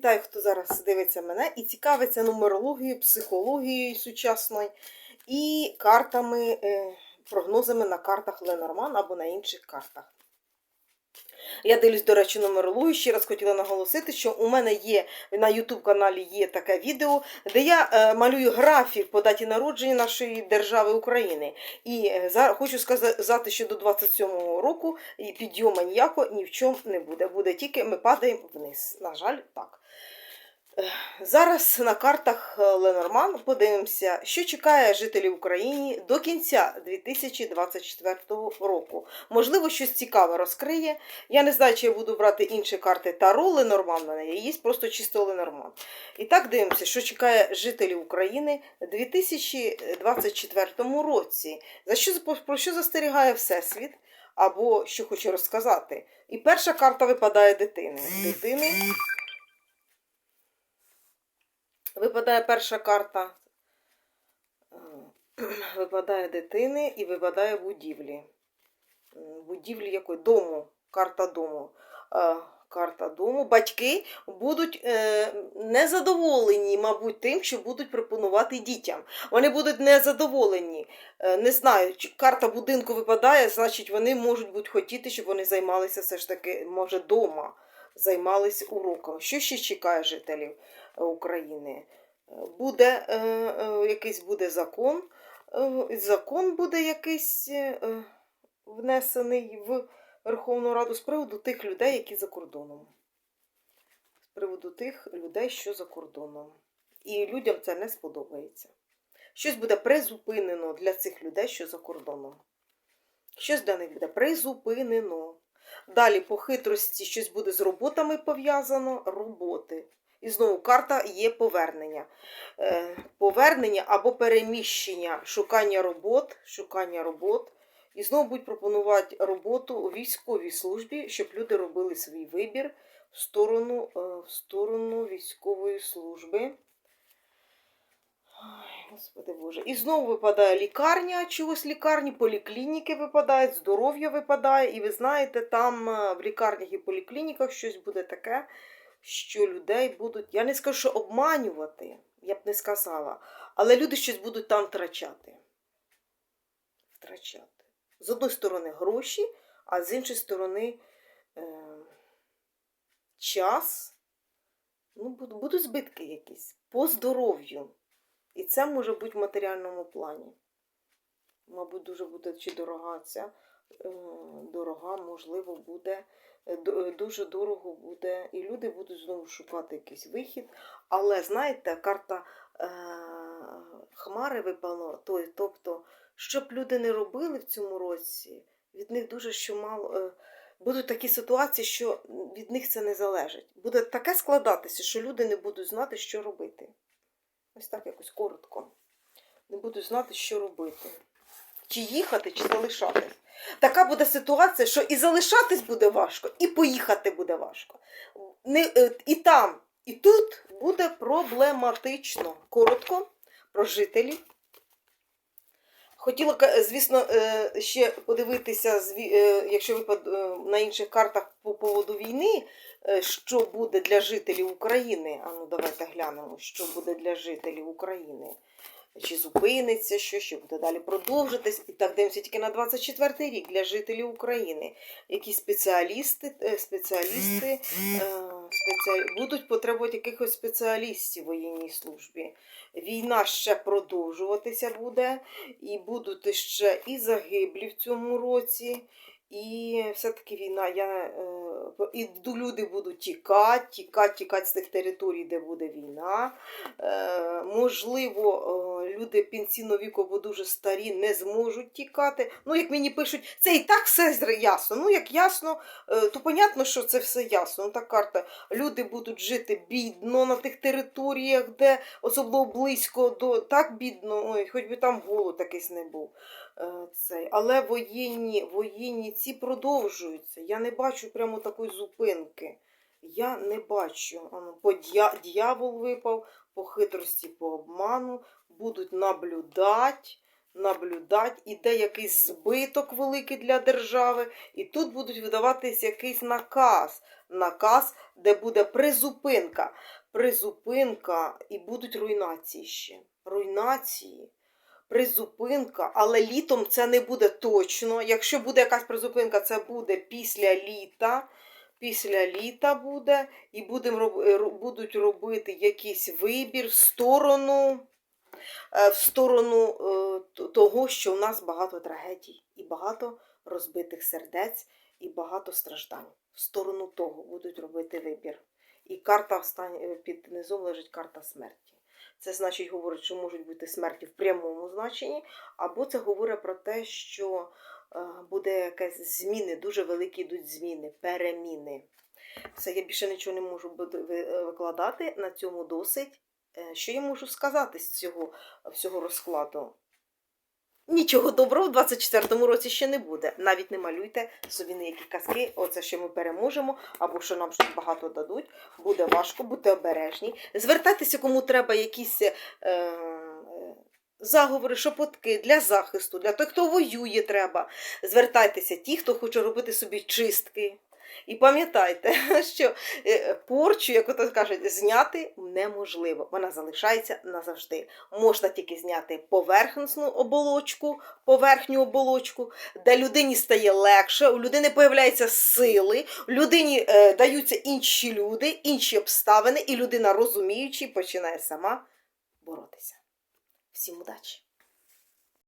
Вітаю, хто зараз дивиться мене і цікавиться нумерологією, психологією сучасною і картами, е, прогнозами на картах Ленорман або на інших картах. Я дивлюсь, до речі, нумерологію. Ще раз хотіла наголосити, що у мене є на YouTube каналі є таке відео, де я е, малюю графік по даті народження нашої держави України. І е, хочу сказати, що до 27-го року підйому ніякого ні в чому не буде. Буде тільки ми падаємо вниз. На жаль, так. Зараз на картах е, Ленорман подивимося, що чекає жителів України до кінця 2024 року. Можливо, щось цікаве розкриє. Я не знаю, чи я буду брати інші карти Таро Ленорман. мене є, є просто чисто Ленорман. І так дивимося, що чекає жителів України у 2024 році. За що, про що застерігає Всесвіт? Або що хочу розказати. І перша карта випадає дитини. Дитини Випадає перша карта. Е, Випадає дитини і випадає будівлі. Будівлі якої? Дому. Карта дому. Е, Карта дому. Батьки будуть е, незадоволені, мабуть, тим, що будуть пропонувати дітям. Вони будуть незадоволені. Не знаю, карта будинку випадає, значить, вони можуть бути хотіти, щоб вони займалися все ж таки, може, дома, займалися уроками. Що ще чекає жителів? України. Буде е, е, якийсь буде закон, е, закон буде якийсь е, внесений в Верховну Раду з приводу тих людей, які за кордоном. З приводу тих людей, що за кордоном. І людям це не сподобається. Щось буде призупинено для цих людей, що за кордоном. Щось для них буде призупинено. Далі по хитрості щось буде з роботами пов'язано, роботи. І знову карта є повернення. Е, Повернення або переміщення, шукання робот, шукання робот. І знову будуть пропонувати роботу у військовій службі, щоб люди робили свій вибір в сторону, е, в сторону військової служби. Господи Боже. І знову випадає лікарня, чогось лікарні, поліклініки випадають, здоров'я випадає. І ви знаєте, там е, в лікарнях і поліклініках щось буде таке, що людей будуть, я не скажу, що обманювати, я б не сказала, але люди щось будуть там втрачати. Втрачати. З одної сторони гроші, а з іншої сторони е, час. Ну, будуть збитки якісь по здоров'ю. І це може бути в матеріальному плані. Мабуть, дуже буде чи дорога ця, дорога, можливо, буде, е, е, дуже дорого буде. І люди будуть знову шукати якийсь вихід. Але знаєте, карта е, Хмари випала, тобто, що б люди не робили в цьому році, від них дуже що мало. е, Будуть такі ситуації, що від них це не залежить. Буде таке складатися, що люди не будуть знати, що робити. Ось так якось коротко. Не будуть знати, що робити. Чи їхати, чи залишатись. Така буде ситуація, що і залишатись буде важко, і поїхати буде важко. Не, е, і там, і тут буде проблематично. Коротко про жителів. Хотіла, ка- звісно, е, ще подивитися, е, якщо е, на інших картах по поводу війни, е, що буде для жителів України. А ну давайте глянемо, що буде для жителів України. Чи зупиниться, що, що буде далі продовжитись. І так дивимося тільки на 24 рік для жителів України. Які спеціалісти, е, спеціалісти е, спеціалі... будуть потребувати якихось спеціалістів в воєнній службі. Війна ще продовжуватися буде, і будуть ще і загиблі в цьому році. І все-таки війна, я, е, і люди будуть тікати, тікати, тікати з тих територій, де буде війна. Е, можливо, е, люди пенсійного віку, бо дуже старі, не зможуть тікати. Ну, як мені пишуть, це і так все ясно. Ну, як ясно, то понятно, що це все ясно. Ну, та карта. Люди будуть жити бідно на тих територіях, де особливо близько до так бідно, ой, хоч би там голод якийсь не був. Цей. Але воєнні, воєнні ці продовжуються. Я не бачу прямо такої зупинки. Я не бачу. По дьявол випав, по хитрості, по обману, будуть наблюдати, наблюдати, іде якийсь збиток великий для держави, і тут будуть видаватись якийсь наказ. Наказ, де буде призупинка. Призупинка і будуть руйнації ще. Руйнації, призупинка, але літом це не буде точно. Якщо буде якась призупинка, це буде після літа. Після літа буде, і будем, роб- е, будуть робити якийсь вибір в сторону, е, в сторону е, того, що у нас багато трагедій, і багато розбитих сердець, і багато страждань. В сторону того будуть робити вибір. І карта під низом лежить карта смерті. Це значить говорить, що можуть бути смерті в прямому значенні, або це говорить про те, що е, буде якась зміни, дуже великі йдуть зміни, переміни. Все, я більше нічого не можу е, викладати. На цьому досить. Е, Що я можу сказати з цього всього розкладу? Нічого доброго в 24-му році ще не буде. Навіть не малюйте собі ніякі казки, оце що ми переможемо, або що нам щось багато дадуть. Буде важко, будьте обережні. Звертайтеся, кому треба якісь е, е, заговори, шепотки для захисту, для тих, хто воює, треба. Звертайтеся ті, хто хоче робити собі чистки. І пам'ятайте, що е, порчу, як ото кажуть, зняти неможливо. Вона залишається назавжди. Можна тільки зняти поверхностну оболочку, поверхню оболочку, де людині стає легше, у людини появляються сили, людині е, даються інші люди, інші обставини, і людина, розуміючи, починає сама боротися. Всім удачі!